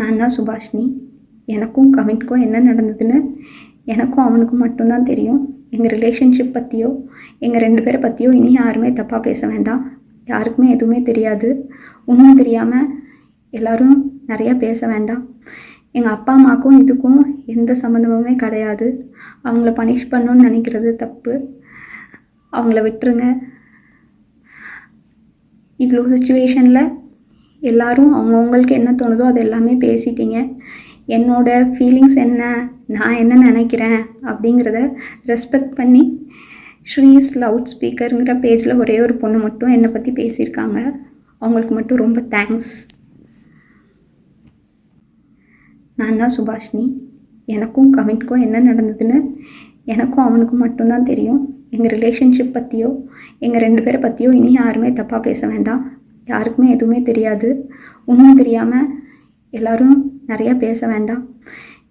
நான் தான் சுபாஷினி. எனக்கும் கவின்க்கும் என்ன நடந்ததுன்னு எனக்கும் அவனுக்கும் மட்டும்தான் தெரியும். எங்கள் ரிலேஷன்ஷிப் பற்றியோ எங்கள் ரெண்டு பேரை பற்றியோ இனி யாருமே தப்பாக பேச வேண்டாம். யாருக்குமே எதுவுமே தெரியாது. உண்மை தெரியாமல் எல்லோரும் நிறையா பேச வேண்டாம். எங்கள் அப்பா அம்மாவுக்கும் இதுக்கும் எந்த சம்மந்தமுமே கிடையாது. அவங்கள பனிஷ் பண்ணணும்னு நினைக்கிறது தப்பு. அவங்கள விட்டுருங்க. இவ்வளோ சுச்சுவேஷனில் எல்லோரும் அவங்கவுங்களுக்கு என்ன தோணுதோ அது எல்லாமே பேசிட்டீங்க. என்னோட ஃபீலிங்ஸ் என்ன? நான் என்ன நினைக்கிறேன்? அப்படிங்கிறத ரெஸ்பெக்ட் பண்ணி ஸ்ரீஸ் லவுட் ஸ்பீக்கருங்கிற பேஜில் ஒரே ஒரு பொண்ணு மட்டும் என்னை பற்றி பேசியிருக்காங்க. அவங்களுக்கு மட்டும் ரொம்ப தேங்க்ஸ் நான் தான் சுபாஷினி. எனக்கும் கவின்க்கும் என்ன நடந்ததுன்னு எனக்கும் அவனுக்கும் மட்டும்தான் தெரியும். எங்கள் ரிலேஷன்ஷிப் பற்றியோ எங்கள் ரெண்டு பேரை பற்றியோ இனி யாருமே தப்பாக பேச வேண்டாம். யாருக்குமே எதுவுமே தெரியாது. உண்மை தெரியாமல் எல்லோரும் நிறையா பேச வேண்டாம்.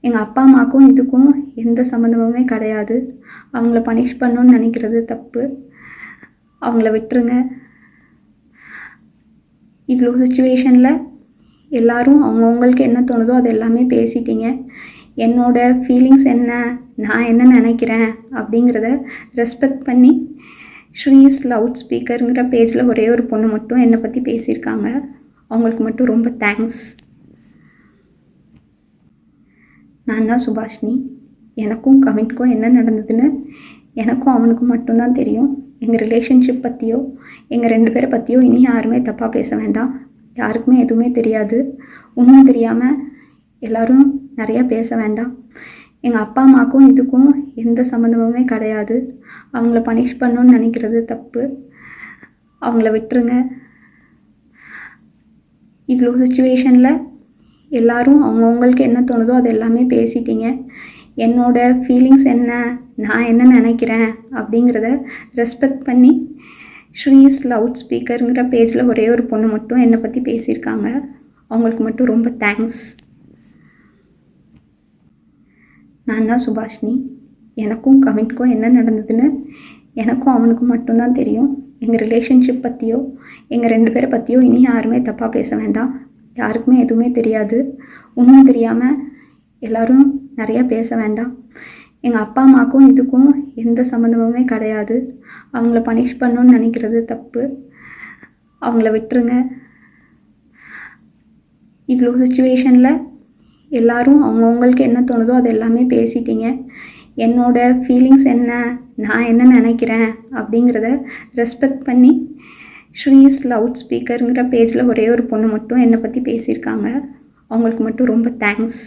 எங்கள் அப்பா அம்மாவுக்கும் இதுக்கும் எந்த சம்மந்தமுமே கிடையாது. அவங்கள பனிஷ் பண்ணணும்னு நினைக்கிறது தப்பு. அவங்கள விட்டுருங்க. இவ்வளோ சுச்சுவேஷனில் எல்லோரும் அவங்கவுங்களுக்கு என்ன தோணுதோ அது எல்லாமே பேசிட்டீங்க. என்னோட ஃபீலிங்ஸ் என்ன? நான் என்ன நினைக்கிறேன்? அப்படிங்கிறத ரெஸ்பெக்ட் பண்ணி ஸ்ரீஸ் லவுட் ஸ்பீக்கருங்கிற பேஜில் ஒரே ஒரு பொண்ணு மட்டும் என்னை பற்றி பேசியிருக்காங்க. அவங்களுக்கு மட்டும் ரொம்ப தேங்க்ஸ் நான் தான் சுபாஷினி. எனக்கும் கவின்க்கும் என்ன நடந்ததுன்னு எனக்கும் அவனுக்கும் மட்டும்தான் தெரியும். எங்கள் ரிலேஷன்ஷிப் பற்றியோ எங்கள் ரெண்டு பேரை பற்றியோ இனி யாருமே தப்பாக பேச வேண்டாம். யாருக்குமே எதுவுமே தெரியாது. உண்மை தெரியாமல் எல்லோரும் நிறையா பேச வேண்டாம். எங்கள் அப்பா அம்மாவுக்கும் இதுக்கும் எந்த சம்மந்தமுமே கிடையாது. அவங்கள பனிஷ் பண்ணணும்னு நினைக்கிறது தப்பு. அவங்கள விட்டுருங்க. இவ்வளோ சுச்சுவேஷனில் எல்லோரும் அவங்கவுங்களுக்கு என்ன தோணுதோ அது எல்லாமே பேசிட்டீங்க. என்னோடய ஃபீலிங்ஸ் என்ன? நான் என்ன நினைக்கிறேன்? அப்படிங்கிறத ரெஸ்பெக்ட் பண்ணி ஸ்ரீஸ் லவுட் ஸ்பீக்கருங்கிற பேஜில் ஒரே ஒரு பொண்ணு மட்டும் என்னை பற்றி பேசியிருக்காங்க. அவங்களுக்கு மட்டும் ரொம்ப தேங்க்ஸ் நான் தான் சுபாஷினி. எனக்கும் கவின்க்கும் என்ன நடந்ததுன்னு எனக்கும் அவனுக்கும் மட்டும்தான் தெரியும். எங்கள் ரிலேஷன்ஷிப் பற்றியோ எங்கள் ரெண்டு பேரை பற்றியோ இனி யாருமே தப்பாக பேச வேண்டாம். யாருக்குமே எதுவுமே தெரியாது. உண்மை தெரியாமல் எல்லோரும் நிறையா பேச வேண்டாம். எங்கள் அப்பா அம்மாவுக்கும் இதுக்கும் எந்த சம்மந்தமுமே கிடையாது. அவங்கள பனிஷ் பண்ணணும்னு நினைக்கிறது தப்பு. அவங்கள விட்டுருங்க. இவ்வளோ சுச்சுவேஷனில் எல்லோரும் அவங்கவுங்களுக்கு என்ன தோணுதோ அது எல்லாமே பேசிட்டீங்க. என்னோட ஃபீலிங்ஸ் என்ன? நான் என்ன நினைக்கிறேன்? அப்படிங்கிறத ரெஸ்பெக்ட் பண்ணி ஸ்ரீஸ் லவுட் ஸ்பீக்கருங்கிற பேஜில் ஒரே ஒரு பொண்ணு மட்டும் என்னை பற்றி பேசியிருக்காங்க. அவங்களுக்கு மட்டும் ரொம்ப தேங்க்ஸ்